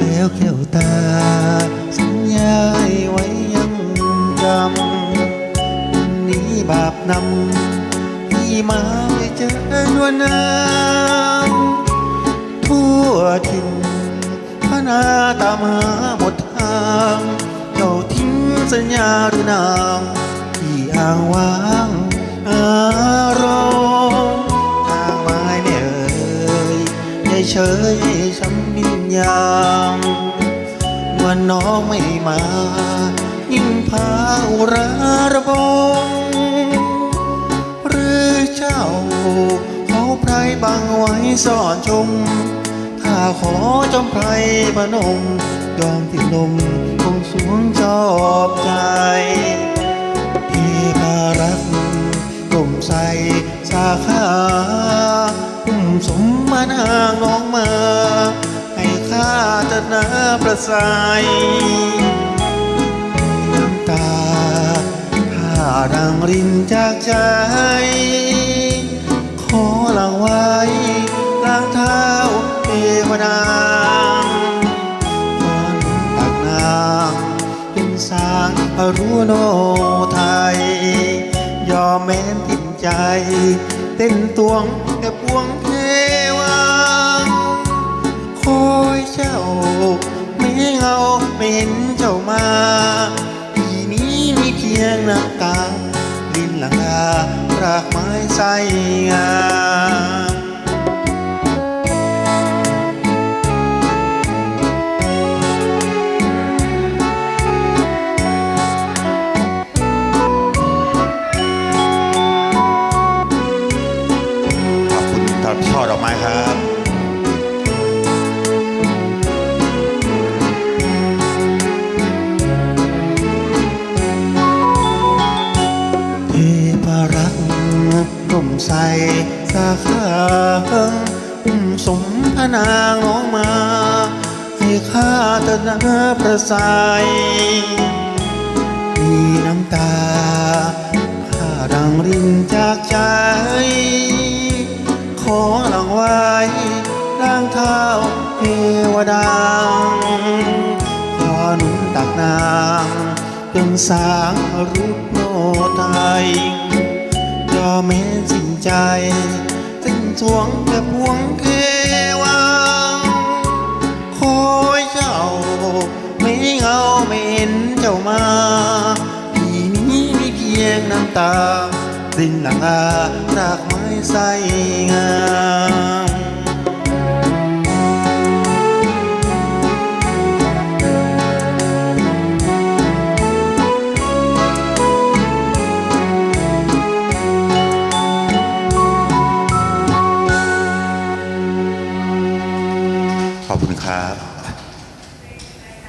แล้วแก้ว บาปนำที่มาไม่เจอนวลนางทั่วทินพนาตามหาหมดทาง เจ้าทิ้งสัญญาหรือนางที่อ้างว้างอารมณ์ทางไม้ไม่เอ่ยให้เฉยให้ช้ำวิญญาณเมื่อน้องไม่มา ยิ่งพาอุราระบงายบังไว้ซ่อนชมข้าขอจอมไพรพนม ยอมติดลมคงสวงจอบใจที่พารักกลมใสสาขาอุ้มสมมานางน้องมา ให้ข้าจะนาประสายน้ำตาข้าดังรินจากใจ ขอหลังไว้ล้างเท้าเทวดางวันตักนางเป็นสางอรุโนไทย ยอมแม้นทิ่มใจ เต้นตวงแก่ปวงเทวาคอยเจ้า ไม่เงาไม่เห็นเจ้ามาปีนี้มีเพียงน้ำตาลินหลังลารากไม้ใสงา ครับช่อดอกไม้ครับเทพรักกลมใสสาขาอุ้มสมพนางน้องมาให้ข้าตนาประสายมีน้ำตาข้าดังรินจากใจ ไว้ล้างเท้าเทวดาขอหนุนตักนางเป็นสางรูปโนไทยยอมแม้สิ้นใจสิ้นสวงแต่พวงเทวังคอยเจ้าไม่เงาไม่เห็นเจ้ามาปีนี้มีเพียงน้ำตารินหลังอาราก ใสงามขอบคุณครับ